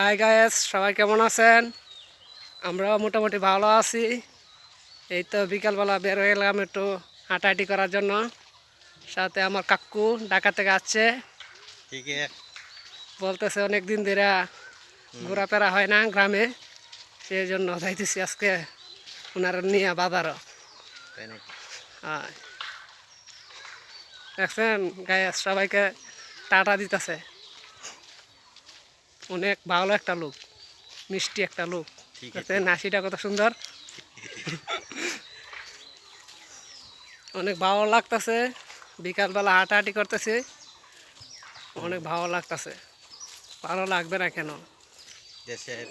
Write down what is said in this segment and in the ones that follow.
High guys সবাই কেমন আছেন? আমরাও মোটামুটি ভালো আছি। এই তো বিকালবেলা বের হয়ে গেলাম একটু হাঁটাহাঁটি করার জন্য। সাথে আমার কাকু ঢাকা থেকে আসছে। বলতেছে অনেক দিন ধরে ঘোরাফেরা হয় না গ্রামে। সেই জন্য যাইতেছি আজকে ওনার নিয়ে বাজারও। হয় দেখছেন গায়ে সবাইকে টাটা দিতেছে। অনেক ভালো একটা লোক মিষ্টি একটা লোক। হাসিটা কত সুন্দর। অনেক ভালো লাগতেছে বিকালবেলা হাঁটাহাঁটি করতেছে। অনেক ভালো লাগতেছে। ভালো লাগবে না কেন? দেশের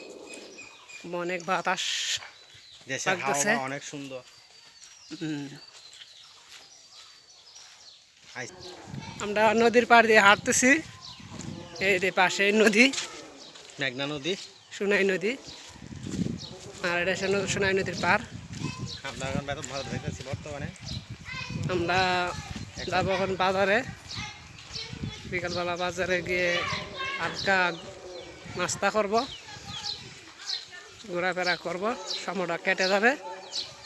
অনেক বাতাস দেশের হাওয়া অনেক সুন্দর। আমরা নদীর পাড় দিয়ে হাঁটতেছি। এই যে পাশে নদী। মেঘনা নদী। সোনাই নদী। আর এটা সোনাই নদীর পার আমরা এখন বর্তমানে। আমরা যাব এখন বাজারে। বিকালবেলা বাজারে গিয়ে হালকা নাস্তা করব। ঘোরাফেরা করব। সময়টা কেটে যাবে।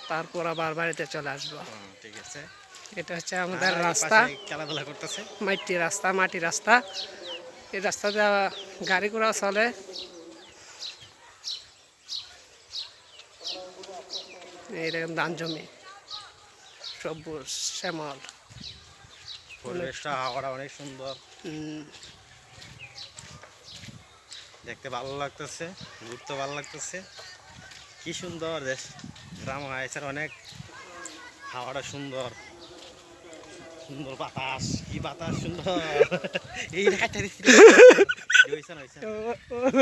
তারপর আবার বাড়িতে চলে আসব। ঠিক আছে। এটা হচ্ছে আমাদের রাস্তা। খেলাধুলা করতেছে। মাটি রাস্তা মাটি রাস্তা। এই রাস্তা দিয়ে গাড়ি ঘোড়া চলে। এইরকম ধান জমি। সবুজ শ্যামল। পরিবেশটা অনেক সুন্দর। দেখতে ভালো লাগতেছে ঘুরতে ভালো লাগতেছে। কি সুন্দর দেশ। গ্রাম হয়েছে অনেক হাওয়াটা সুন্দর। সুন্দর বাতাস কি বাতাস সুন্দর। এই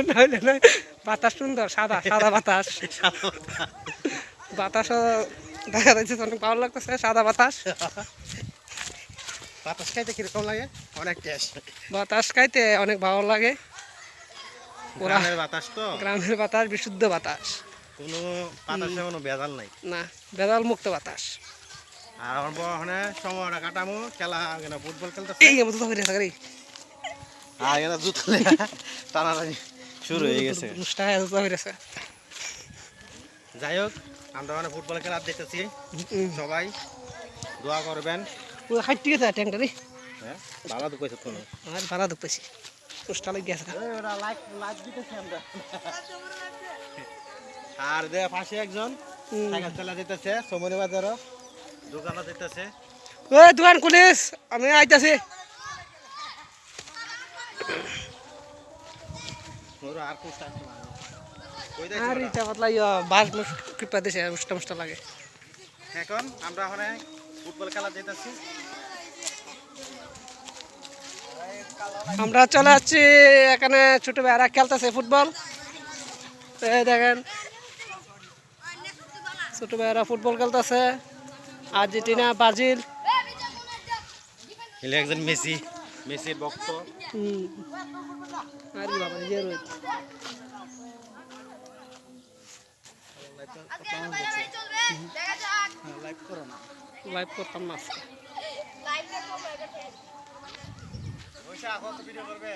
নইলে নয়, বাতাস সুন্দর সাদা সাদা বাতাস। বাতাস। বাতাসও দেখা যাচ্ছে অনেক ভালো লাগতেছে সাদা বাতাস। বাতাস খাইতে কীরকম লাগে? অনেক টেস্ট বাতাস খাইতে অনেক ভালো লাগে। গ্রামের বাতাস তো। গ্রামের বাতাস বিশুদ্ধ বাতাস। কোনো বাতাসে কোনো ভেজাল নাই। না বেদাল মুক্ত বাতাস। আর আমার বড় সময়টা কাটামো খেলা ফুটবল খেলতে এই হয়ে আর এখানে জুতো টানাটানি শুরু হয়ে গেছে। মুষ্টা জুতা হয়ে যাই হোক আমরা মানে ফুটবল খেলা দেখতেছি সবাই দোয়া করবেন। ও হাইট গেছে ট্যাংটা রে। হ্যাঁ ভালো তো কইছো তুমি আর ভাড়া দুঃখ পেয়েছি মুষ্টা লেগে গেছে লাইক লাইক দিতেছি আমরা। আর দে পাশে একজন। সাইকেল চালা সমনি বাজারও দোকানে দিতেছে ওই দোকান খুলিস আমি আইতাছি। আর কোন টাইম কই আর যাইছো ইটা পাতলা ইয়া বাস মুস দিছে মুষ্টা মুষ্টা লাগে। এখন আমরা ওখানে ফুটবল খেলা দিতেছি আমরা চলে যাচ্ছি এখানে ছোট ভাইরা খেলতেছে ফুটবল। দেখেন ছোট ভাইরা ফুটবল খেলতেছে। আর্জেন্টিনা ব্রাজিল এলে একজন মেসি মেসির ভক্ত। আর বাবা রয়েছে। লাইভ করতাম না আজকে। ভিডিও করবে